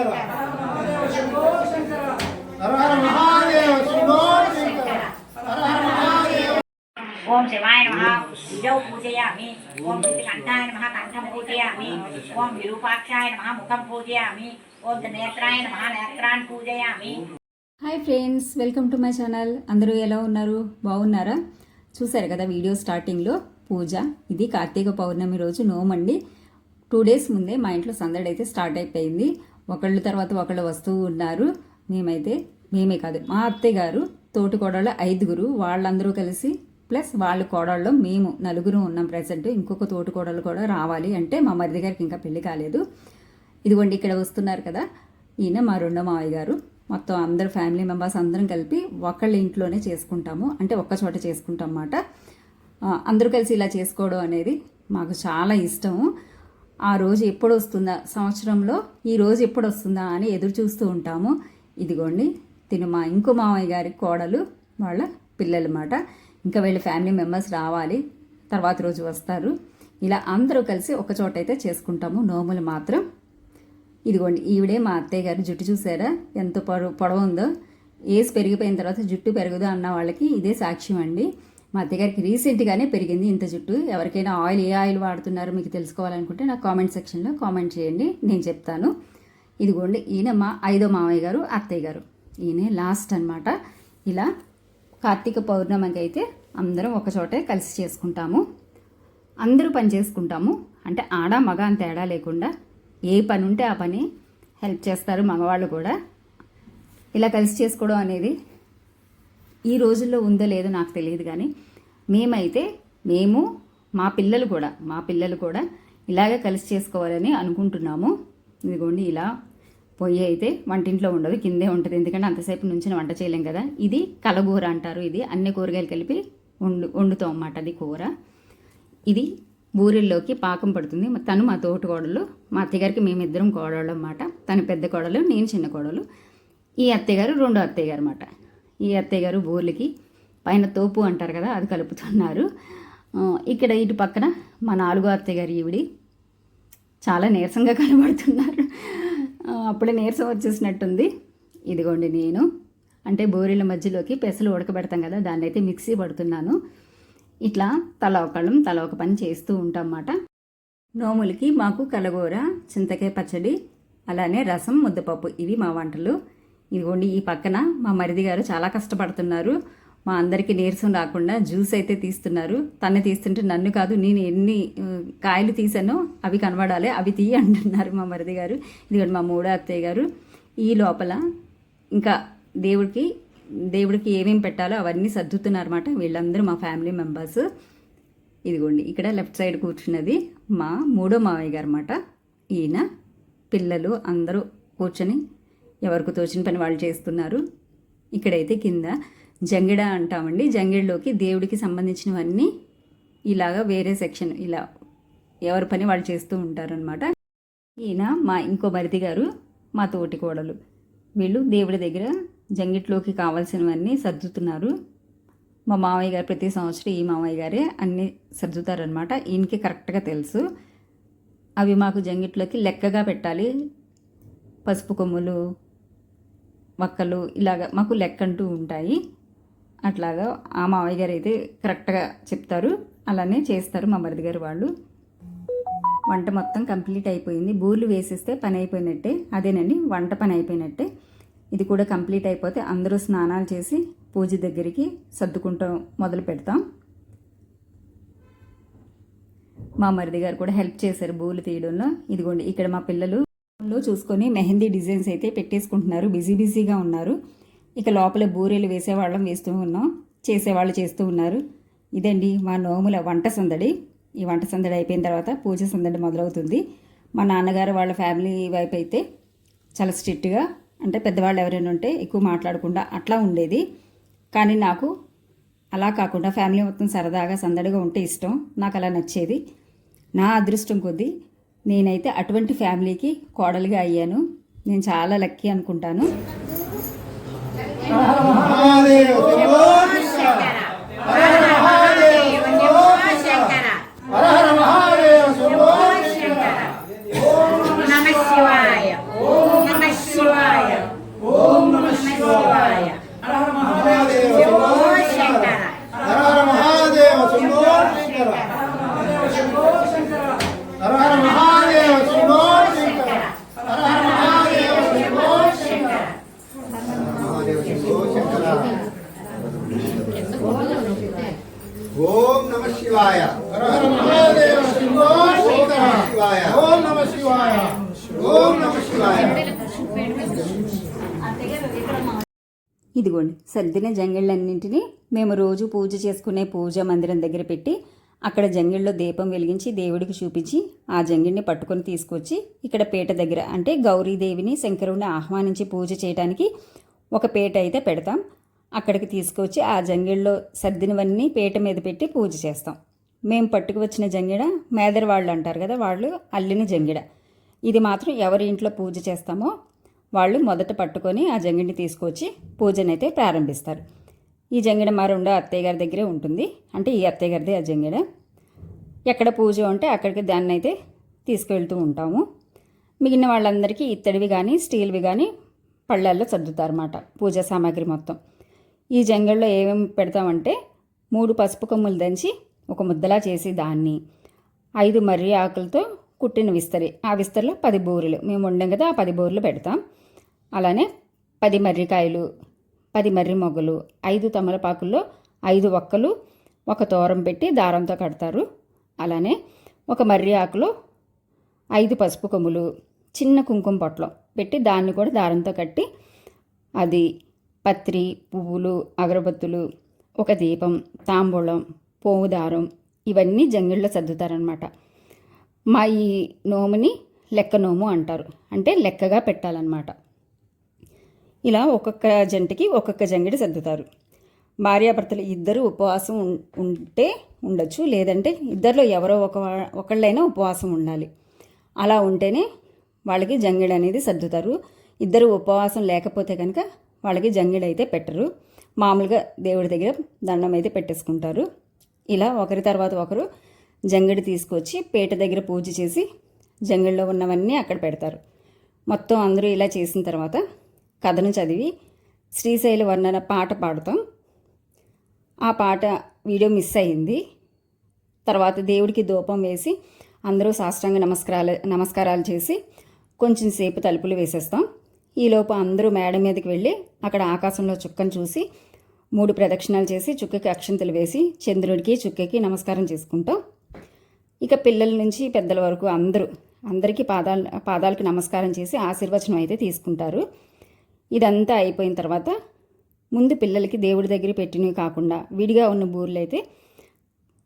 శంకర హర మహాదేవ శంభో శంకర ఓం శివాయ నమ. విజౌ పూజయామి. ఓం కంఠాయ నమ. కంఠం పూజయామి. ఓం విరూపాక్షాయ నమ. ముఖం పూజయామి. ఓం నేత్రాయ నమ. నేత్రాన్ని పూజయామి. Hi friends welcome to my channel. అందరూ ఎలా ఉన్నారు? బాగున్నారా? చూసారు కదా వీడియో స్టార్టింగ్లో? పూజ. ఇది కార్తీక పౌర్ణమి రోజు నోమండి. టూ డేస్ ముందే మా ఇంట్లో సందడి అయితే స్టార్ట్ అయిపోయింది. ఒకళ్ళు తర్వాత ఒకళ్ళు వస్తూ ఉన్నారు. మేమైతే మేమే కాదు మా అత్తయ్య గారు తోటి కోడళ్ళు ఐదుగురు వాళ్ళందరూ కలిసి ప్లస్ వాళ్ళ కోడళ్ళు మేము నలుగురు ఉన్నాం ప్రజెంట్ ఇంకొక తోటి కూడా రావాలి అంటే మా మరిది గారికి ఇంకా పెళ్ళి కాలేదు. ఇదిగోండి ఇక్కడ వస్తున్నారు కదా ఈయన మా రెండో మావయ్య గారు. మొత్తం అందరు ఫ్యామిలీ మెంబర్స్ అందరం కలిపి ఒకళ్ళ ఇంట్లోనే చేసుకుంటాము. అంటే ఒక్క చోట చేసుకుంటాం అన్నమాట. అందరూ కలిసి ఇలా చేసుకోవడం అనేది మాకు చాలా ఇష్టము. ఆ రోజు ఎప్పుడు వస్తుందా సంవత్సరంలో ఈ రోజు ఎప్పుడు వస్తుందా అని ఎదురు చూస్తూ ఉంటాము. ఇదిగోండి తిను మా ఇంకో మామయ్య గారి కోడలు వాళ్ళ పిల్లలమాట. ఇంకా వీళ్ళ ఫ్యామిలీ మెంబర్స్ రావాలి తర్వాత రోజు వస్తారు. ఇలా అందరూ కలిసి ఒక చోట అయితే చేసుకుంటాము నోములు మాత్రం. ఇదిగోండి ఈవిడే మా అత్తయ్య గారు జుట్టు చూసారా? ఎంత పొడవు పొడవు ఉందో. ఏజ్ పెరిగిపోయిన తర్వాత జుట్టు పెరగదు అన్న వాళ్ళకి ఇదే సాక్ష్యం అండి. మా అత్తగారికి రీసెంట్గానే పెరిగింది ఇంత జుట్టు. ఎవరికైనా ఆయిల్ ఏ ఆయిల్ వాడుతున్నారో మీకు తెలుసుకోవాలనుకుంటే నాకు కామెంట్ సెక్షన్లో కామెంట్ చేయండి నేను చెప్తాను. ఇదిగోండి ఈయన మా ఐదో మామయ్య గారు అత్తయ్య గారు. ఈయనే లాస్ట్ అన్నమాట. ఇలా కార్తీక పౌర్ణమికి అయితే అందరం ఒక చోటే కలిసి చేసుకుంటాము. అందరూ పని చేసుకుంటాము. అంటే ఆడ మగ అని తేడా లేకుండా ఏ పని ఉంటే ఆ పని హెల్ప్ చేస్తారు మగవాళ్ళు కూడా. ఇలా కలిసి చేసుకోవడం అనేది ఈ రోజుల్లో ఉందో లేదో నాకు తెలియదు కానీ మేమైతే మేము మా పిల్లలు కూడా మా పిల్లలు కూడా ఇలాగే కలిసి చేసుకోవాలని అనుకుంటున్నాము. ఇదిగోండి ఇలా పొయ్యి అయితే వంటింట్లో ఉండదు కిందే ఉంటుంది. ఎందుకంటే అంతసేపు నుంచి వంట చేయలేం కదా. ఇది కలగూర అంటారు ఇది. అన్ని కూరగాయలు కలిపి వండు వండుతాం అన్నమాట అది కూర. ఇది బూరెల్లోకి పాకం పడుతుంది. తను మా తోటి కోడలు మా అత్తయ్యగారికి మేమిద్దరం కోడళ్ళు అన్నమాట. తను పెద్ద కోడలు నేను చిన్న కోడలు. ఈ అత్తయ్యగారు రెండో అత్తయ్య గారు అన్నమాట. ఈ అత్తయ్యగారు బోర్లకి పైన తోపు అంటారు కదా అది కలుపుతున్నారు. ఇక్కడ ఇటు పక్కన మా నాలుగో అత్తయ్యగారు ఈవిడి చాలా నీరసంగా కనబడుతున్నారు. అప్పుడే నీరసం వచ్చేసినట్టుంది. ఇదిగోండి నేను. అంటే బోరీల మధ్యలోకి పెసలు ఉడకబెడతాం కదా దాన్ని అయితే మిక్సీ పడుతున్నాను. ఇట్లా తల ఒకళ్ళం తల ఒక పని చేస్తూ ఉంటాం అన్నమాట నోములకి మాకు కలగూర చింతకాయ పచ్చడి అలానే రసం ముద్దపప్పు ఇవి మా వంటలు. ఇదిగోండి ఈ పక్కన మా మరిది గారు చాలా కష్టపడుతున్నారు. మా అందరికీ నీరసం రాకుండా జ్యూస్ అయితే తీస్తున్నారు. తను తీస్తుంటే నన్ను కాదు నేను ఎన్ని కాయలు తీసానో అవి కనబడాలి అవి తీయ అంటున్నారు మా మరిది గారు. ఇదిగోండి మా మూడో అత్తయ్య గారు. ఈ లోపల ఇంకా దేవుడికి దేవుడికి ఏమేమి పెట్టాలో అవన్నీ సర్దుతున్నారన్నమాట వీళ్ళందరూ మా ఫ్యామిలీ మెంబర్స్. ఇదిగోండి ఇక్కడ లెఫ్ట్ సైడ్ కూర్చున్నది మా మూడో మావయ్య గారు అన్నమాట. ఈయన పిల్లలు అందరూ కూర్చొని ఎవరికి తోచిన పని వాళ్ళు చేస్తున్నారు. ఇక్కడైతే కింద జంగిడ అంటామండి. జంగిడిలోకి దేవుడికి సంబంధించినవన్నీ ఇలాగా వేరే సెక్షన్ ఇలా ఎవరి పని వాళ్ళు చేస్తూ ఉంటారనమాట ఈయన మా ఇంకో మరిది గారు మా తోటి కోడలు. వీళ్ళు దేవుడి దగ్గర జంగిట్లోకి కావాల్సినవన్నీ సర్దుతున్నారు. మా మామయ్య గారు ప్రతి సంవత్సరం ఈ మామయ్య గారే అన్నీ సర్దుతారనమాట ఈయనకి కరెక్ట్గా తెలుసు. అవి మాకు జంగిట్లోకి లెక్కగా పెట్టాలి. పసుపు కొమ్ములు వక్కలు ఇలాగ మాకు లెక్క అంటూ ఉంటాయి. అట్లాగా ఆ మావయ్య గారు అయితే కరెక్ట్గా చెప్తారు. అలానే చేస్తారు మా మరిది గారు వాళ్ళు. వంట మొత్తం కంప్లీట్ అయిపోయింది. బూర్లు వేసేస్తే పని అయిపోయినట్టే. అదేనండి వంట పని అయిపోయినట్టే. ఇది కూడా కంప్లీట్ అయిపోతే అందరూ స్నానాలు చేసి పూజ దగ్గరికి సర్దుకుంటాం మొదలు పెడతాం. మా మరిది గారు కూడా హెల్ప్ చేశారు బూలు తీయడంలో. ఇదిగోండి ఇక్కడ మా పిల్లలు లో చూసుకొని మెహందీ డిజైన్స్ అయితే పెట్టేసుకుంటున్నారు. బిజీ బిజీగా ఉన్నారు. ఇక లోపల బూరెలు వేసేవాళ్ళం వేస్తూ ఉన్నాం. చేసేవాళ్ళు చేస్తూ ఉన్నారు. ఇదండి మా నోముల వంట సందడి. ఈ వంట సందడి అయిపోయిన తర్వాత పూజ సందడి మొదలవుతుంది. మా నాన్నగారు వాళ్ళ ఫ్యామిలీ వైపు అయితే చాలా స్ట్రిక్ట్గా అంటే పెద్దవాళ్ళు ఎవరైనా ఉంటే ఎక్కువ మాట్లాడకుండా అట్లా ఉండేది. కానీ నాకు అలా కాకుండా ఫ్యామిలీ మొత్తం సరదాగా సందడిగా ఉంటే ఇష్టం. నాకు అలా నచ్చేది. నా అదృష్టం కొద్దీ నేనైతే అటువంటి ఫ్యామిలీకి కోడలిగా అయ్యాను. నేను చాలా లక్కీ అనుకుంటాను. శివాయ. ఇదిగోండి సర్దిన జంగిళ్ళన్నింటినీ మేము రోజు పూజ చేసుకునే పూజ మందిరం దగ్గర పెట్టి అక్కడ జంగిళ్ళలో దీపం వెలిగించి దేవుడికి చూపించి ఆ జంగిళ్ళని పట్టుకొని తీసుకొచ్చి ఇక్కడ పీట దగ్గర అంటే గౌరీదేవిని శంకరుని ఆహ్వానించి పూజ చేయడానికి ఒక పీట అయితే పెడతాం. అక్కడికి తీసుకొచ్చి ఆ జంగిళ్ళలో సర్దినవన్నీ పీట మీద పెట్టి పూజ చేస్తాం. మేము పట్టుకు వచ్చిన జంగిడ మేదరి వాళ్ళు అంటారు కదా వాళ్ళు అల్లిన జంగిడ. ఇది మాత్రం ఎవరి ఇంట్లో పూజ చేస్తామో వాళ్ళు మొదట పట్టుకొని ఆ జంగిడిని తీసుకొచ్చి పూజనైతే ప్రారంభిస్తారు. ఈ జంగిడ మా రెండో అత్తయ్య గారి దగ్గరే ఉంటుంది. అంటే ఈ అత్తయ్య గారిదే ఆ జంగిడ. ఎక్కడ పూజ ఉంటే అక్కడికి దాన్ని అయితే తీసుకెళ్తూ ఉంటాము. మిగిలిన వాళ్ళందరికీ ఇత్తడివి కానీ స్టీల్వి కానీ పళ్ళల్లో సర్దుతారన్నమాట పూజా సామాగ్రి మొత్తం. ఈ జంగల్లో ఏమేమి పెడతామంటే మూడు పసుపు కొమ్ములు దంచి ఒక ముద్దలా చేసి దాన్ని ఐదు మర్రి ఆకులతో కుట్టిన విస్తరి. ఆ విస్తరిలో పది బూరెలు. మేము ఉండం కదా ఆ పది బూరెలు పెడతాం. అలానే పది మర్రికాయలు పది మర్రి మొగ్గలు ఐదు తమలపాకుల్లో ఐదు ఒక్కలు ఒక తోరం పెట్టి దారంతో కడతారు. అలానే ఒక మర్రి ఆకులో ఐదు పసుపు కొమ్ములు చిన్న కుంకుమ పొట్లం పెట్టి దాన్ని కూడా దారంతో కట్టి అది పత్రి పువ్వులు అగరబత్తులు ఒక దీపం తాంబూలం పోవు దారం ఇవన్నీ జంగిళ్ళలో సర్దుతారనమాట మా ఈ నోముని లెక్క నోము అంటారు. అంటే లెక్కగా పెట్టాలన్నమాట. ఇలా ఒక్కొక్క జంటకి ఒక్కొక్క జంగిడి సర్దుతారు. భార్యాభర్తలు ఇద్దరు ఉపవాసం ఉం- ఉంటే ఉండొచ్చు. లేదంటే ఇద్దరిలో ఎవరో ఒక ఒకళ్ళైనా ఉపవాసం ఉండాలి. అలా ఉంటేనే వాళ్ళకి జంగిడి అనేది సర్దుతారు. ఇద్దరు ఉపవాసం లేకపోతే కనుక వాళ్ళకి జంగిడి అయితే పెట్టరు. మామూలుగా దేవుడి దగ్గర దండం అయితే పెట్టేసుకుంటారు. ఇలా ఒకరి తర్వాత ఒకరు జంగిడి తీసుకొచ్చి పీట దగ్గర పూజ చేసి జంగిడిలో ఉన్నవన్నీ అక్కడ పెడతారు. మొత్తం అందరూ ఇలా చేసిన తర్వాత కథను చదివి శ్రీశైల వర్ణన పాట పాడతాం. ఆ పాట వీడియో మిస్ అయింది. తర్వాత దేవుడికి ధూపం వేసి అందరూ సాష్టాంగ నమస్కారాలు నమస్కారాలు చేసి కొంచెం సేపు తలుపులు వేసేస్తాం. ఈలోపు అందరూ మేడ మీదకి వెళ్ళి అక్కడ ఆకాశంలో చుక్కను చూసి మూడు ప్రదక్షిణాలు చేసి చుక్కకి అక్షంతలు వేసి చంద్రుడికి చుక్కకి నమస్కారం చేసుకుంటాం ఇక పిల్లల నుంచి పెద్దల వరకు అందరూ అందరికీ పాదాలు పాదాలకు నమస్కారం చేసి ఆశీర్వచనం అయితే తీసుకుంటారు. ఇదంతా అయిపోయిన తర్వాత ముందు పిల్లలకి దేవుడి దగ్గర పెట్టినవి కాకుండా విడిగా ఉన్న బూరెలు అయితే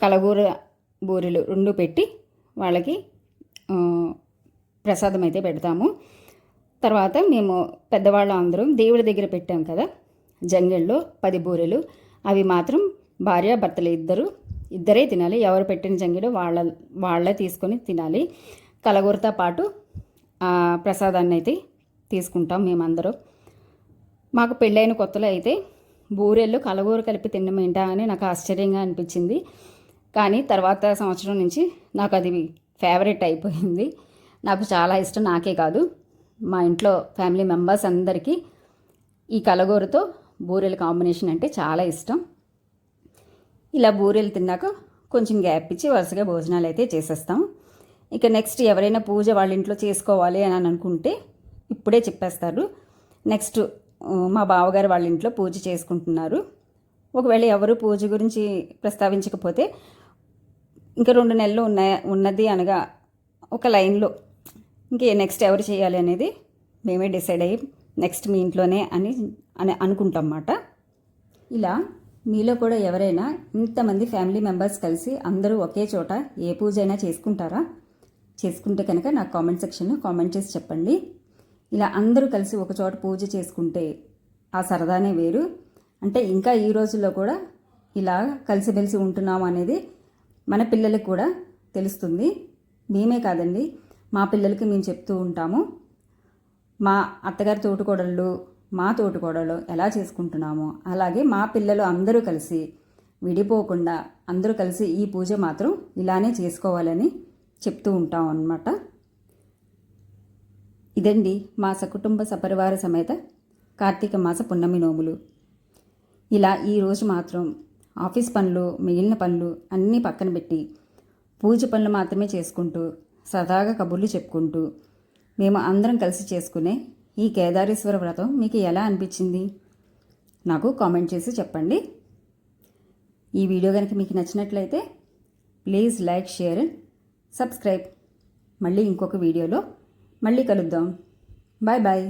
కలగూర బూరెలు రెండు పెట్టి వాళ్ళకి ప్రసాదం అయితే పెడతాము. తర్వాత మేము పెద్దవాళ్ళు అందరం దేవుడి దగ్గర పెట్టాం కదా జంగల్లో పది బూరెలు. అవి మాత్రం భార్య భర్తలు ఇద్దరు ఇద్దరే తినాలి. ఎవరు పెట్టిన జంగిడు వాళ్ళ వాళ్ళే తీసుకొని తినాలి. కలగూరతో పాటు ప్రసాదాన్ని అయితే తీసుకుంటాం మేమందరూ. మాకు పెళ్ళైన కొత్తలో అయితే బూరెళ్ళు కలగూర కలిపి తినడం ఏంటా అని నాకు ఆశ్చర్యంగా అనిపించింది. కానీ తర్వాత సంవత్సరం నుంచి నాకు అది ఫేవరెట్ అయిపోయింది. నాకు చాలా ఇష్టం నాకే కాదు. మా ఇంట్లో ఫ్యామిలీ మెంబర్స్ అందరికీ ఈ కలగూరతో బూరెల కాంబినేషన్ అంటే చాలా ఇష్టం. ఇలా బూరెలు తిన్నాక కొంచెం గ్యాప్ ఇచ్చి వరుసగా భోజనాలు అయితే చేసేస్తాం. ఇక నెక్స్ట్ ఎవరైనా పూజ వాళ్ళ ఇంట్లో చేసుకోవాలి అని అనుకుంటే ఇప్పుడే చెప్పేస్తారు. నెక్స్ట్ మా బావగారు వాళ్ళ ఇంట్లో పూజ చేసుకుంటున్నారు. ఒకవేళ ఎవరు పూజ గురించి ప్రస్తావించకపోతే ఇంకా రెండు నెలలు ఉన్న ఉన్నది అనగా ఒక లైన్లో ఇంకే నెక్స్ట్ ఎవరు చేయాలి అనేది మేమే డిసైడ్ అయ్యి నెక్స్ట్ మీ ఇంట్లోనే అని అని అనుకుంటాం అన్నమాట ఇలా మీలో కూడా ఎవరైనా ఇంతమంది ఫ్యామిలీ మెంబర్స్ కలిసి అందరూ ఒకే చోట ఏ పూజ అయినా చేసుకుంటారా? చేసుకుంటే కనుక నాకు కామెంట్ సెక్షన్లో కామెంట్ చేసి చెప్పండి. ఇలా అందరూ కలిసి ఒక చోట పూజ చేసుకుంటే ఆ సరదానే వేరు. అంటే ఇంకా ఈ రోజుల్లో కూడా ఇలా కలిసిమెలిసి ఉంటున్నాం అనేది మన పిల్లలకు కూడా తెలుస్తుంది. మేమే కాదండి మా పిల్లలకి మేము చెప్తూ ఉంటాము. మా అత్తగారి తోటికోడళ్ళు మా తోటికోడలు ఎలా చేసుకుంటున్నామో అలాగే మా పిల్లలు అందరూ కలిసి విడిపోకుండా అందరూ కలిసి ఈ పూజ మాత్రం ఇలానే చేసుకోవాలని చెప్తూ ఉంటాం అన్నమాట. ఇదండి మా సకుటుంబ సపరివార సమేత కార్తీక మాస పున్నమి నోములు. ఇలా ఈరోజు మాత్రం ఆఫీస్ పనులు మిగిలిన పనులు అన్నీ పక్కన పెట్టి పూజ పనులు మాత్రమే చేసుకుంటూ సరదాగా కబుర్లు చెప్పుకుంటూ మేము అందరం కలిసి చేసుకునే ఈ కేదారేశ్వర వ్రతం మీకు ఎలా అనిపించింది? నాకు కామెంట్ చేసి చెప్పండి. ఈ వీడియో కనుక మీకు నచ్చినట్లయితే please like share and subscribe. మళ్ళీ ఇంకొక వీడియోలో మళ్ళీ కలుద్దాం. Bye bye.